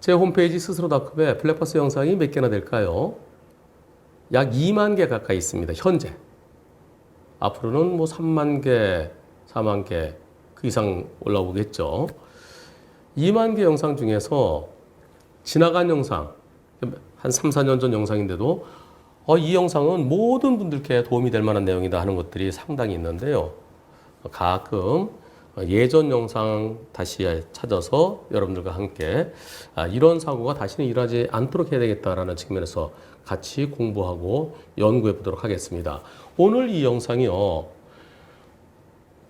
제 홈페이지 스스로닷컴에 블랙박스 영상이 몇 개나 될까요? 약 2만 개 가까이 있습니다. 현재. 앞으로는 뭐 3만 개, 4만 개 그 이상 올라오겠죠. 2만 개 영상 중에서 지나간 영상 한 3, 4년 전 영상인데도 어, 이 영상은 모든 분들께 도움이 될 만한 내용이다 하는 것들이 상당히 있는데요. 가끔 예전 영상 다시 찾아서 여러분들과 함께 아, 이런 사고가 다시는 일어나지 않도록 해야 되겠다라는 측면에서 같이 공부하고 연구해 보도록 하겠습니다. 오늘 이 영상이요.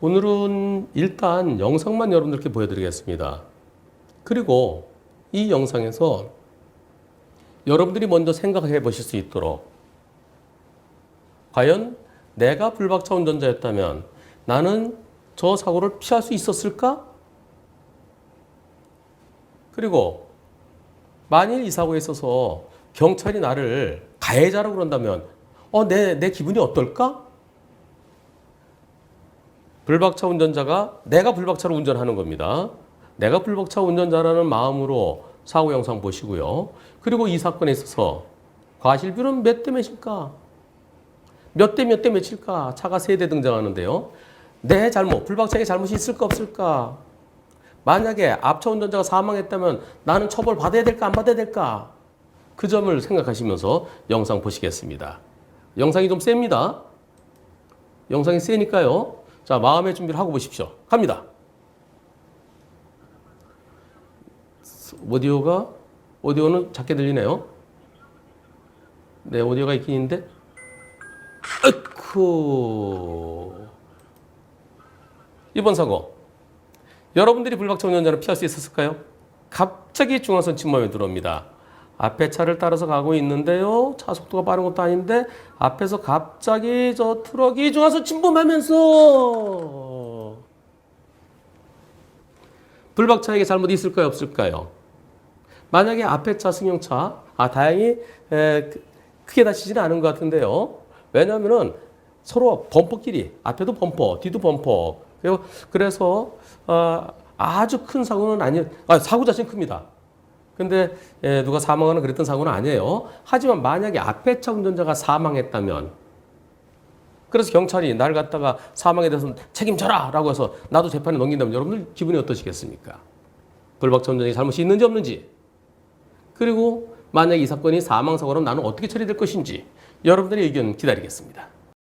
오늘은 일단 영상만 여러분들께 보여드리겠습니다. 그리고 이 영상에서 여러분들이 먼저 생각해 보실 수 있도록 과연 내가 불박차 운전자였다면 나는 저 사고를 피할 수 있었을까? 그리고 만일 이 사고에 있어서 경찰이 나를 가해자라고 그런다면 어, 내, 내 기분이 어떨까? 불박차 운전자가 내가 불박차로 운전하는 겁니다. 내가 불박차 운전자라는 마음으로 사고 영상 보시고요. 그리고 이 사건에 있어서 과실비는 몇 대 몇일까? 몇 대 몇 대 몇일까? 차가 세 대 등장하는데요. 내 잘못, 불박차의 잘못이 있을까 없을까? 만약에 앞차 운전자가 사망했다면 나는 처벌 받아야 될까 안 받아야 될까? 그 점을 생각하시면서 영상 보시겠습니다. 영상이 좀 셉니다. 영상이 세니까요. 자, 마음의 준비를 하고 보십시오. 갑니다. 오디오가 오디오는 작게 들리네요. 네, 오디오가 있긴 있는데. 아이쿠. 이번 사고. 여러분들이 불박차 운전자를 피할 수 있었을까요? 갑자기 중앙선 침범에 들어옵니다. 앞에 차를 따라서 가고 있는데요. 차 속도가 빠른 것도 아닌데 앞에서 갑자기 저 트럭이 중앙선 침범하면서 불박차에게 잘못이 있을까요? 없을까요? 만약에 앞에 차 승용차, 아 다행히 에, 크- 크게 다치지는 않은 것 같은데요. 왜냐하면은 서로 범퍼끼리 앞에도 범퍼, 뒤도 범퍼. 그래서 어, 아주 큰 사고는 아니, 아, 사고 자체는 큽니다. 근데 에, 누가 사망하는 그랬던 사고는 아니에요. 하지만 만약에 앞에 차 운전자가 사망했다면 그래서 경찰이 날 갖다가 사망에 대해서 책임져라 라고 해서 나도 재판에 넘긴다면 여러분들 기분이 어떠시겠습니까? 불박차 운전자의 잘못이 있는지 없는지 그리고 만약 이 사건이 사망 사고라면 나는 어떻게 처리될 것인지 여러분들의 의견 기다리겠습니다.